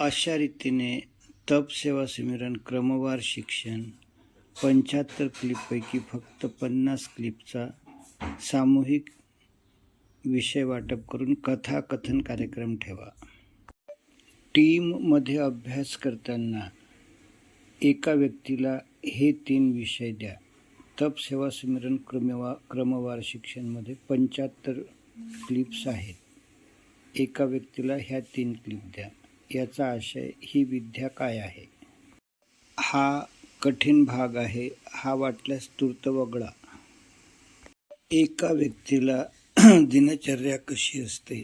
अशा रीतीने तप सेवा क्रमवार शिक्षण पंच्याहत्तर क्लिपपैकी फक्त पन्नास क्लिपचा सामूहिक विषय वाटप करून कथाकथन कार्यक्रम ठेवा. टीममध्ये अभ्यास करताना एका व्यक्तीला हे तीन विषय द्या. तप सेवा क्रमेवा क्रमवा क्रमवार शिक्षणमध्ये पंच्याहत्तर क्लिप्स आहेत. एका व्यक्तीला ह्या तीन क्लिप द्या. याचा आशय ही विद्या काय आहे? हा कठीण भाग आहे हा वाटल्यास तूर्त वगळा. एका व्यक्तीला दिनचर्या कशी असते?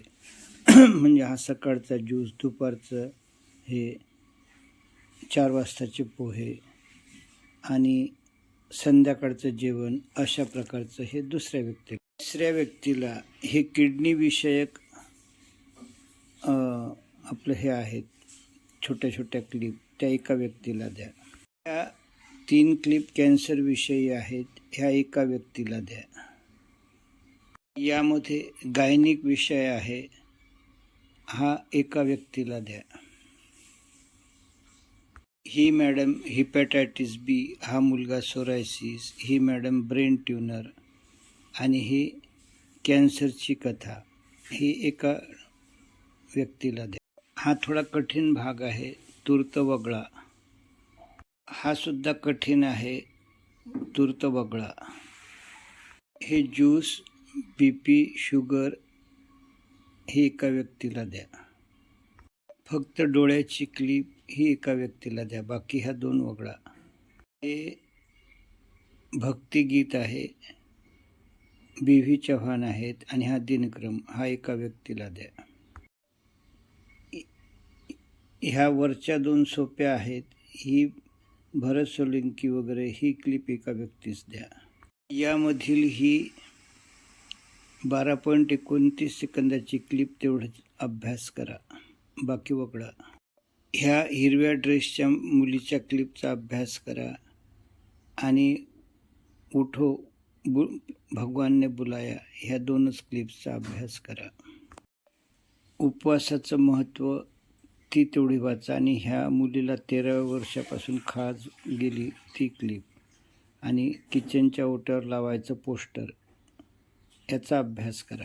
म्हणजे हा सकाळचा ज्यूस दुपारचं हे चार वाजताचे पोहे आणि संध्याकाळचं जेवण अशा प्रकारचं हे दुसऱ्या व्यक्तीला तिसऱ्या व्यक्तीला हे किडनीविषयक आपलं हे आहेत छोट्या छोट्या क्लिप त्या एका व्यक्तीला द्या. त्या तीन क्लिप कॅन्सरविषयी आहेत ह्या एका व्यक्तीला द्या. यामध्ये गायनिक विषय आहे हा एका व्यक्तीला द्या. ही मॅडम हिपॅटायटिस बी हा मुलगा सोरायसिस ही मॅडम ब्रेन ट्युनर आणि ही कॅन्सरची कथा ही एका व्यक्तीला द्या. हा थोडा कठीण भाग आहे तूर्त वगळा. हा सुद्धा कठीण आहे तूर्त वगळा. हे ज्यूस बी पी शुगर हे एका व्यक्तीला द्या. फक्त डोळ्याची क्लिप ही एका व्यक्तीला द्या बाकी ह्या दोन वगळा. हे भक्तिगीत आहे बी व्ही चव्हाण आहेत आणि हा दिनक्रम हा एका व्यक्तीला द्या. ह्या वरच्या दोन सोप्या आहेत. ही भरत सोलंकी वगैरे ही क्लिप एका व्यक्तीस द्या. यामधील ही बारा पॉईंट एकोणतीस सेकंदाची क्लिप तेवढंच अभ्यास करा. बाकी वगळा. ह्या हिरव्या ड्रेसच्या मुलीच्या क्लिपचा अभ्यास करा आणि उठो बु भगवानने बुलाया. ह्या दोनच क्लिप्सचा अभ्यास करा. उपवासाचं महत्त्व ती तेवढी वाचा. आणि ह्या मुलीला तेराव्या वर्षापासून खाज गेली ती क्लिप आणि किचनच्या ओट्यावर लावायचं पोस्टर याचा अभ्यास करा.